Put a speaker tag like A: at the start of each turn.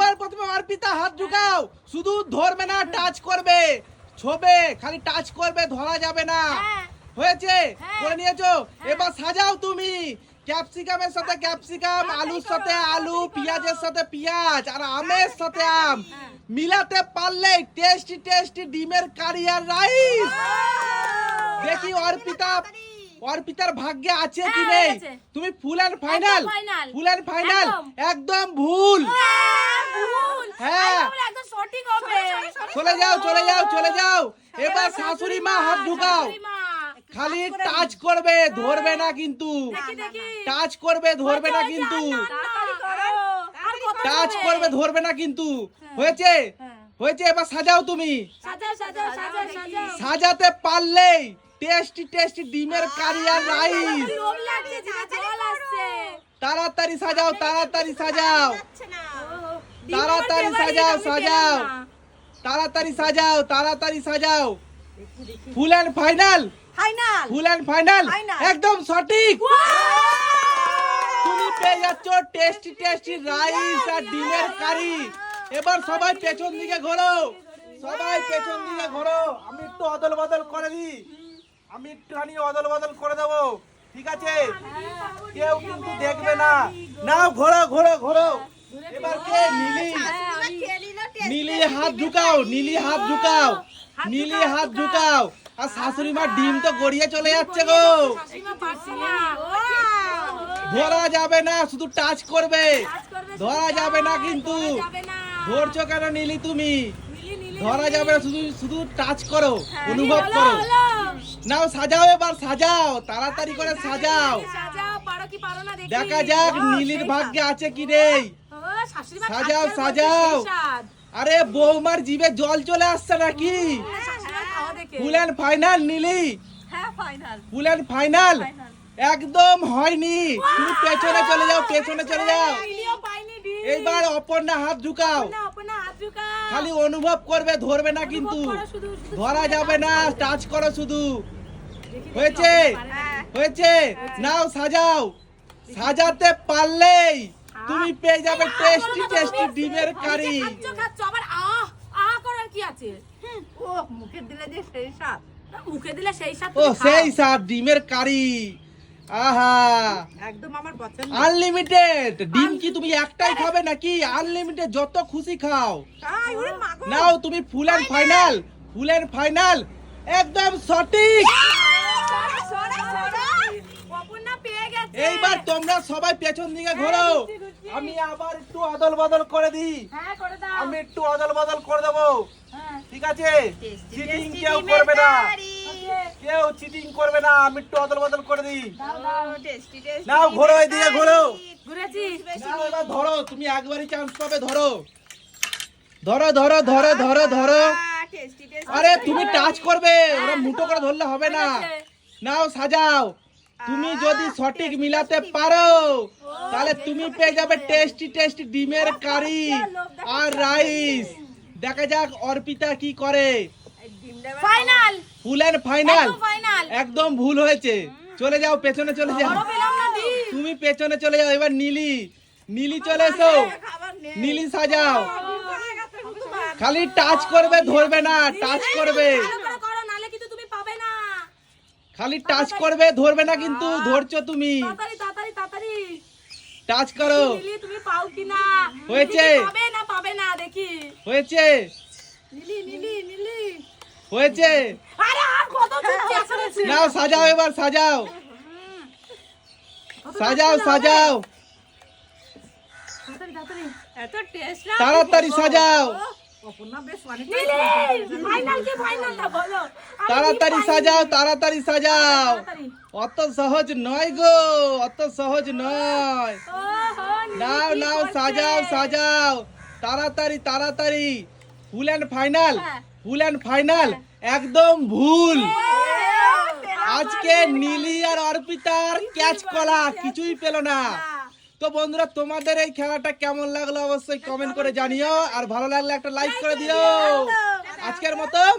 A: সবার প্রথমে অর্পিতা হাত ঢুকাও। শুধু ধরবে না টাচ করবে। ছবে খালি টাচ করবে ধরা যাবে না।
B: হ্যাঁ।
A: হয়েছে?
B: হ্যাঁ।
A: করে নিয়েছো? এবার সাজাও তুমি। ক্যাপসিকামের সাথে ক্যাপসিকাম আলুর সাথে আলু পেঁয়াজের সাথে পেঁয়াজ আর আমের সাথে আম। মিলাতে পারলে টেস্টি টেস্টি ডিমের কারি আর রাইস দেখি অর্পিতা অর্পিতার ভাগ্যে আছে কি
B: হ্যাঁ,
A: নেই? তুমি full and final full and final.
B: একদম।
A: ভুল।
B: হ্যাঁ।
A: হ্যাঁ। চলে যাও চলে যাও চলে যাও। এবার শাশুড়ি মা হাত ঢুকাও। খালি টাচ করবে ধরবে না কিন্তু।
B: দেখি, দেখি।
A: টাচ করবে ধরবে না কিন্তু।
B: তাড়াতাড়ি করো। আর কত
A: টাচ করবে ধরবে না কিন্তু। হয়েছে?
B: হ্যাঁ।
A: হয়েছে? এবার সাজাও তুমি।
B: সাজাও, সাজাও, সাজাও, সাজাও।
A: সাজাতে পারলেই টেস্টি টেস্টি ডিমের কারি আর রাইস। তাড়াতাড়ি সাজাও তাড়াতাড়ি সাজাও। তাড়াতাড়ি সাজাও, সাজাও। তাড়াতাড়ি সাজাও তাড়াতাড়ি সাজাও। Full and final.
C: Final.
A: Full and final. একদম সঠিক। তুমি পেয়ে যাচ্ছ টেস্টি টেস্টি রাইস আর ডিমের কারি। এবার সবাই পেছন দিকে ঘোরো। সবাই পেছন দিকে ঘোরো। আমি একটু অদল বদল করে দিই। আমি একটু একটুখানি অদল বদল করে দেবো। ঠিক আছে? কেউ কিন্তু দেখবে না। নাও ঘোরো ঘোরো ঘোরো। এবার কে নীলি? নীলি হাত ঢুকাও নীলি হাত ঢুকাও নীলি হাত ঢুকাও। আর শাশুড়ি মা ডিম তো গড়িয়ে চলে যাচ্ছে গো। ধরা যাবে না শুধু টাচ করবে। ধরা যাবে না কিন্তু।
B: ধরা যাবে না।
A: ধরছো কেন নীলি তুমি? ধরা যাবে না শুধু শুধু টাচ করো অনুভব করো। নাও সাজাও এবার সাজাও তাড়াতাড়ি করে সাজাও
B: সাজাও, পারো কি পারো না দেখি।
A: দেখা যাক নীলির ভাগ্যে আছে কি নেই। সাজাও, সাজাও। আরে বৌমার জিভে জল চলে আসছে নাকি? ফুল অ্যান্ড ফাইনাল নিলি?
C: হ্যাঁ ফাইনাল।
A: Full and final? একদম হয়নি। তুমি পেছনে চলে যাও পেছনে চলে যাও। এইবার অপর্ণা হাত ঢুকাও। খালি অনুভব করবে ধরবে না কিন্তু। ধরা যাবে না টাচ করো শুধু। হয়েছে। হয়েছে? নাও সাজাও। সাজাতে পারলেই। তুমি পেয়ে যাবে টেস্টি টেস্টি ডিমের কারি।
B: খাচ্ছ, খাচ্ছ, আবার আহ, আহ করার কি আছে?
C: ও মুখে দিলে যে সেই স্বাদ।
B: মুখে দিলে সেই স্বাদ
A: ও সেই স্বাদ ডিমের কারি। আহা।
C: একদম আমার পছন্দ।
A: আনলিমিটেড ডিম কি তুমি একটাই খাবে নাকি? আনলিমিটেড যত খুশি খাও। নাও তুমি full and final full and final একদম সঠিক। এইবার তোমরা সবাই পেছন দিকে ঘোরো।
B: ঘুরছি।
A: আমি আবার একটু অদল বদল করে দিই।
B: হ্যাঁ, করে দাও।
A: আমি একটু অদল বদল করে দেবো।
B: হ্যাঁ,
A: ঠিক আছে? চিটিং কেউ করবে না। কেউ চিটিং করবে না। আমি একটু অদল বদল করে দিই।
B: দাও।
A: নাও ঘোরো এদিকে ঘোরো এবার ধরো তুমি একবারই চান্স পাবে ধরো। ধরো ধরো ধরো ধরো ধরো। আরে তুমি টাচ করবে। ওরা মুটো করে ধরলে হবে না। নাও সাজাও। তুমি যদি সঠিক মিলাতে পারো তাহলে তুমি পেয়ে যাবে টেস্টি টেস্টি ডিমের কারি আর রাইস দেখা যাক অর্পিতা কি করে
B: ফাইনাল
A: ফুল ফাইনাল
B: একদম
A: ভুল হয়েছে চলে যাও পেছনে চলে যাও তুমি পেছনে চলে যাও এবার নীলি নীলি চলে এসো নীলি সাজাও খালি টাচ করবে ধরবে না টাচ করবে
B: ভালো করে করো নালে কিন্তু তুমি পাবে না
A: খালি টাচ করবে ধরবে না কিন্তু ধরছো তুমি।
B: তাড়াতাড়ি তাড়াতাড়ি তাড়াতাড়ি।
A: টাচ করো।
B: নিলি তুমি পাও কিনা?
A: হয়েছে।
B: পাবে না পাবে না দেখি।
A: হয়েছে।
B: নিলি নিলি নিলি।
A: হয়েছে।
B: আরে আর কত চুপচে করেছে
A: নাও সাজাও এবার সাজাও। সাজাও সাজাও।
B: তাড়াতাড়ি তাড়াতাড়ি।
C: এত টেস্ট
A: তাড়াতাড়ি সাজাও।
C: অপর্ণা বেশ অনেক
B: নিলি ফাইনাল কি ফাইনাল না বলো। আমি
A: তাড়াতাড়ি সাজাও তাড়াতাড়ি সাজাও। অত সহজ নয় গো অত সহজ নয়। নাও নাও সাজাও সাজাও। তাড়াতাড়ি তাড়াতাড়ি। Full and final. Full and final একদম ভুল। আজকে নীলি আর অর্পিতার ক্যাচ কলা কিছুই পেল না। তো বন্ধুরা, তোমাদের এই খেলাটা কেমন লাগল অবশ্যই কমেন্ট করে জানিও, আর ভালো লাগলে একটা লাইক করে দিও। আজকের মতন।